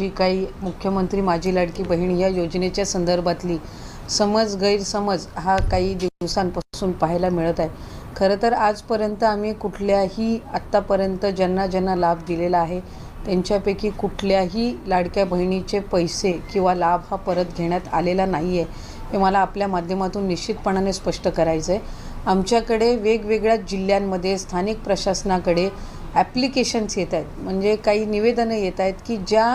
जी काही मुख्यमंत्री माझी लाडकी बहीण या योजनेच्या संदर्भातली समज गैरसमज हा काही दिवसांपासून पाहायला मिळत आहे. खरं तर आजपर्यंत आम्ही कुठल्याही आत्तापर्यंत ज्यांना ज्यांना लाभ दिलेला आहे त्यांच्यापैकी कुठल्याही लाडक्या बहिणीचे पैसे किंवा लाभ हा परत घेण्यात आलेला नाही आहे हे मला आपल्या माध्यमातून निश्चितपणाने स्पष्ट करायचं आहे आमच्याकडे वेगवेगळ्या जिल्ह्यांमध्ये स्थानिक प्रशासनाकडे ॲप्लिकेशन्स येत आहेत. म्हणजे काही निवेदनं येत आहेत की ज्या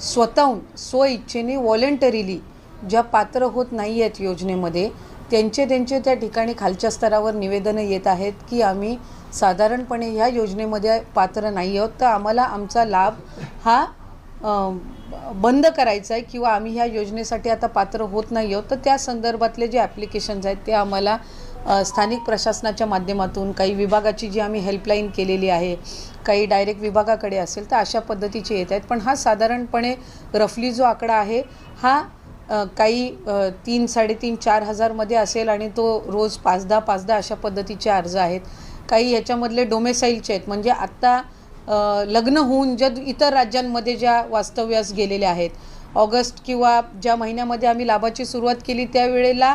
स्वतःहून स्वइच्छेने व्हॉलेंटरीली ज्या पात्र होत नाही आहेत योजनेमध्ये त्यांचे त्यांचे त्या ठिकाणी खालच्या स्तरावर निवेदनं येत आहेत की आम्ही साधारणपणे ह्या योजनेमध्ये पात्र नाही आहोत तर आम्हाला आमचा लाभ हा बंद करायचा आहे किंवा आम्ही ह्या योजनेसाठी आता पात्र होत नाही आहोत. तर त्या संदर्भातले जे ॲप्लिकेशन्स आहेत ते आम्हाला स्थानिक प्रशासनाच्या माध्यमातून काही विभागाची जी आम्ही हेल्पलाईन केलेली आहे काही डायरेक्ट विभागाकडे असेल तर अशा पद्धतीचे येत आहेत. पण हा साधारणपणे रफली जो आकडा आहे हा काही तीन साडेतीन चार हजारमध्ये असेल आणि तो रोज पाच दहा पाच दहा अशा पद्धतीचे अर्ज आहेत. काही याच्यामधले डोमेसाईलचे आहेत. म्हणजे आत्ता लग्न होऊन ज्या इतर राज्यांमध्ये ज्या वास्तव्यास गेलेल्या आहेत ऑगस्ट किंवा ज्या महिन्यामध्ये आम्ही लाभाची सुरुवात केली त्यावेळेला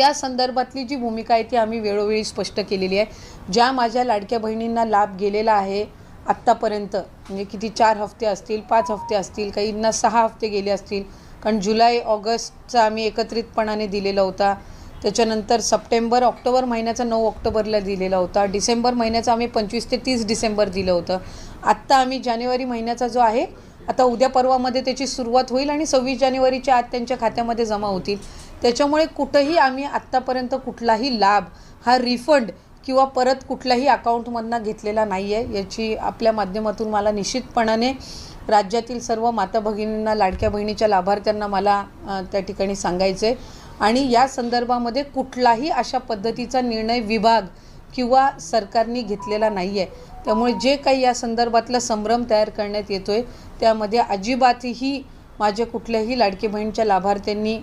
त्या संदर्भातली जी भूमिका आहे ती आम्ही वेळोवेळी स्पष्ट केलेली आहे. ज्या माझ्या लाडक्या बहिणींना लाभ गेलेला आहे आत्तापर्यंत म्हणजे किती चार हफ्ते असतील पाच हफ्ते असतील काहींना सहा हफ्ते गेले असतील कारण जुलै ऑगस्टचा आम्ही एकत्रितपणाने दिलेला होता. त्याच्यानंतर सप्टेंबर ऑक्टोबर महिन्याचा नऊ ऑक्टोबरला दिलेला होता. डिसेंबर महिन्याचा आम्ही पंचवीस ते तीस डिसेंबर दिलं होतं. आत्ता आम्ही जानेवारी महिन्याचा जो आहे आता उद्या परवामध्ये त्याची सुरुवात होईल आणि सव्वीस जानेवारीच्या आत त्यांच्या खात्यामध्ये जमा होतील. त्याच्यामुळे कुठंही आम्ही आत्तापर्यंत कुठलाही लाभ हा रिफंड किंवा परत कुठल्याही अकाउंटमधनं घेतलेला नाही आहे याची आपल्या माध्यमातून मला निश्चितपणाने राज्यातील सर्व माता भगिनींना लाडक्या बहिणीच्या लाभार्थ्यांना मला त्या ठिकाणी सांगायचं आहे आणि या संदर्भामध्ये कुठलाही अशा पद्धतीचा निर्णय विभाग किंवा सरकारने घेतलेला नाही आहे त्यामुळे जे काही या संदर्भातला संभ्रम तयार करण्यात येतो आहे त्यामध्ये अजिबातही माझ्या कुठल्याही लाडकी बहिणीच्या लाभार्थ्यांनी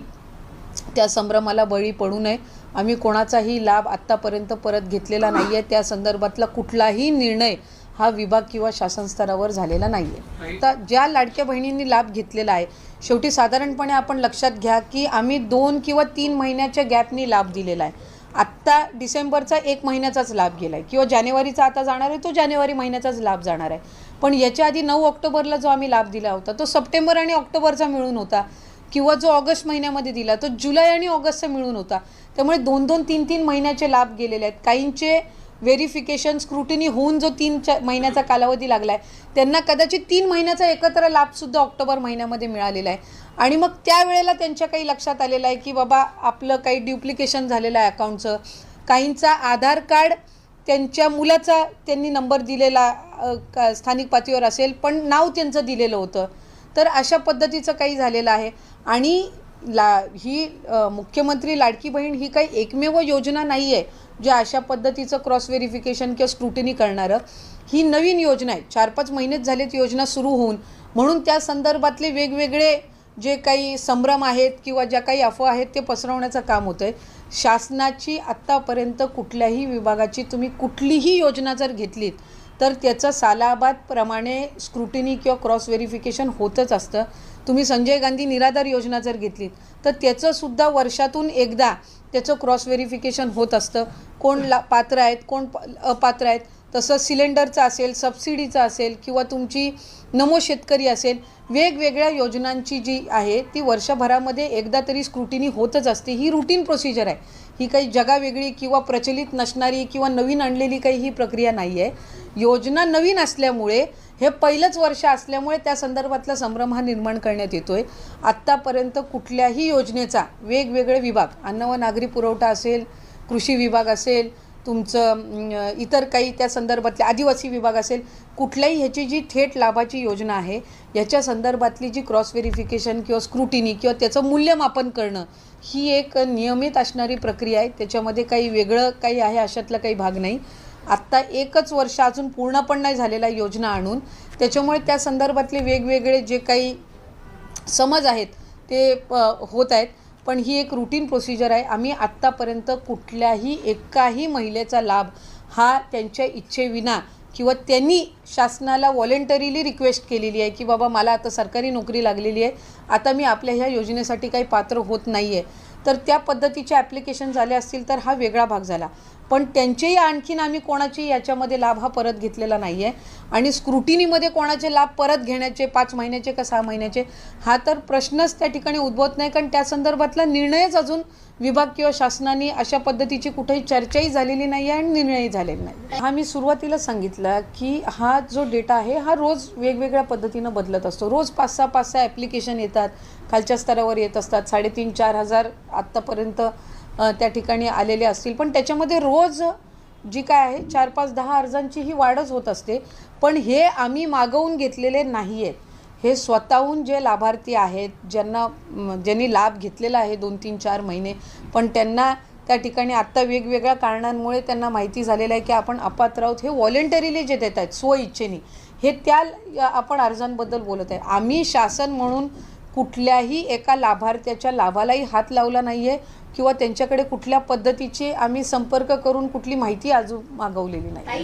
त्या संभ्रमाला बळी पडू नये. आम्ही कोणाचाही लाभ आत्तापर्यंत परत घेतलेला नाही आहे त्या संदर्भातला कुठलाही निर्णय हा विभाग किंवा शासन स्तरावर झालेला नाही आहे तर ज्या लाडक्या बहिणींनी लाभ घेतलेला आहे शेवटी साधारणपणे आपण लक्षात घ्या की आम्ही दोन किंवा तीन महिन्याच्या गॅपनी लाभ दिलेला आहे. आत्ता डिसेंबरचा एक महिन्याचाच लाभ गेला आहे किंवा जानेवारीचा आता जाणार आहे तो जानेवारी महिन्याचाच लाभ जाणार आहे. पण याच्या आधी नऊ ऑक्टोबरला जो आम्ही लाभ दिला होता तो सप्टेंबर आणि ऑक्टोबरचा मिळून होता. किंवा जो ऑगस्ट महिन्यामध्ये दिला तो जुलै आणि ऑगस्टचा मिळून होता. त्यामुळे दोन दोन तीन तीन महिन्याचे लाभ गेलेले आहेत. काहींचे व्हेरिफिकेशन स्क्रुटिनी होऊन जो तीन चा महिन्याचा कालावधी लागला आहे त्यांना कदाचित तीन महिन्याचा एकत्र लाभसुद्धा ऑक्टोबर महिन्यामध्ये मिळालेला आहे. आणि मग त्यावेळेला त्यांच्या काही लक्षात आलेलं आहे की बाबा आपलं काही ड्युप्लिकेशन झालेलं आहे अकाउंटचं काहींचा आधार कार्ड त्यांच्या मुलाचा त्यांनी नंबर दिलेला का- स्थानिक पातळीवर असेल पण नाव त्यांचं दिलेलं होतं. तर अशा पद्धतीचं काही झालेलं आहे. आणि ला ही मुख्यमंत्री लाडकी बहीण ही काही एकमेव योजना नाही आहे ज्या अशा पद्धतीचं क्रॉस व्हेरिफिकेशन किंवा स्क्रुटिनी करणारं. ही नवीन योजना आहे. चार पाच महिनेच झालेत योजना सुरू होऊन. म्हणून त्या संदर्भातले वेगवेगळे जे काही संभ्रम आहेत किंवा ज्या काही अफवा आहेत ते पसरवण्याचं काम होतं आहे शासनाची आत्तापर्यंत कुठल्याही विभागाची तुम्ही कुठलीही योजना जर घेतलीत तर त्याचं सालाबादप्रमाणे स्क्रुटिनी किंवा क्रॉस व्हेरिफिकेशन होतच असतं. तुम्ही संजय गांधी निराधार योजना जर घेतलीत तर त्याचंसुद्धा वर्षातून एकदा त्याचं क्रॉस व्हेरिफिकेशन होत असतं. कोण ला पात्र आहेत कोण अपात्र आहेत तसं सिलेंडरचं असेल सबसिडीचा असेल किंवा तुमची नमो शेतकरी असेल वेगवेगळ्या योजनांची जी आहे ती वर्षभरामध्ये एकदा तरी स्क्रुटिनी होतच असते. ही रुटीन प्रोसिजर आहे. ही काही जगावेगळी किंवा प्रचलित नसणारी किंवा नवीन आणलेली काही ही प्रक्रिया नाही आहे योजना नवीन असल्यामुळे हे पहिलंच वर्ष असल्यामुळे त्या संदर्भातला संभ्रम हा निर्माण करण्यात येतो आहे आत्तापर्यंत कुठल्याही योजनेचा वेगवेगळे विभाग अन्न व नागरी पुरवठा असेल कृषी विभाग असेल तुमचं इतर काही त्या संदर्भातले आदिवासी विभाग असेल कुठल्याही ह्याची जी थेट लाभाची योजना आहे याच्या संदर्भातली जी क्रॉस व्हेरिफिकेशन किंवा स्क्रुटिनी किंवा त्याचं मूल्यमापन करणं ही एक नियमित असणारी प्रक्रिया आहे. त्याच्यामध्ये काही वेगळं काही आहे अशातला काही भाग नाही. आत्ता एकच वर्ष अजून पूर्ण पण नाही झालेला योजना आणून त्याच्यामुळे त्या संदर्भातले वेगवेगळे जे काही समज आहेत ते प- होत आहेत. पण ही एक रुटीन प्रोसिजर आहे. आम्ही आत्तापर्यंत कुठल्याही एकाही महिलेचा लाभ हा त्यांच्या इच्छेविना किंवा त्यांनी शासनाला व्हॉलेंटरीली रिक्वेस्ट केलेली आहे की बाबा मला आता सरकारी नोकरी लागलेली आहे. आता मी आपल्या ह्या योजनेसाठी काही पात्र होत नाही आहे तर त्या पद्धतीचे ॲप्लिकेशन झाले असतील तर हा वेगळा भाग झाला. पण त्यांचेही आणखीन आम्ही कोणाची याच्यामध्ये लाभ हा परत घेतलेला नाही आहे आणि स्क्रुटिनीमध्ये कोणाचे लाभ परत घेण्याचे पाच महिन्याचे का सहा महिन्याचे हा तर प्रश्नच त्या ठिकाणी उद्भवत नाही. कारण त्या संदर्भातला निर्णयच अजून विभाग किंवा शासनाने अशा पद्धतीची कुठेही चर्चाही झालेली नाही आहे आणि निर्णयही झालेला नाही हा मी सुरुवातीला सांगितलं की हा जो डेटा आहे हा रोज वेगवेगळ्या पद्धतीनं बदलत असतो. रोज पाच सहा पाच सहा ॲप्लिकेशन येतात. खालच्या स्तरावर येत असतात. साडेतीन चार हजार आत्तापर्यंत त्या ठिकाणी आलेले असतील. पण त्याच्यामध्ये रोज जी काय आहे चार पाच दहा अर्जांची ही वाढच होत असते. पण हे आम्ही मागवून घेतलेले नाही आहेत हे स्वतःहून जे लाभार्थी आहेत ज्यांना ज्यांनी लाभ घेतलेला आहे दोन तीन चार महिने पण त्यांना त्या ठिकाणी आत्ता वेगवेगळ्या कारणांमुळे त्यांना माहिती झालेलं आहे की आपण अपात्र आहोत. हे व्हॉलेंटरीली जे देत आहेत स्वइच्छेने हे त्या आपण अर्जांबद्दल बोलत आहे. आम्ही शासन म्हणून कुठल्याही एका लाभार्थ्याच्या लाभालाही हात लावला नाही आहे किंवा त्यांच्याकडे कुठल्या पद्धतीची आम्ही संपर्क करून कुठली माहिती अजून मागवलेली नाही.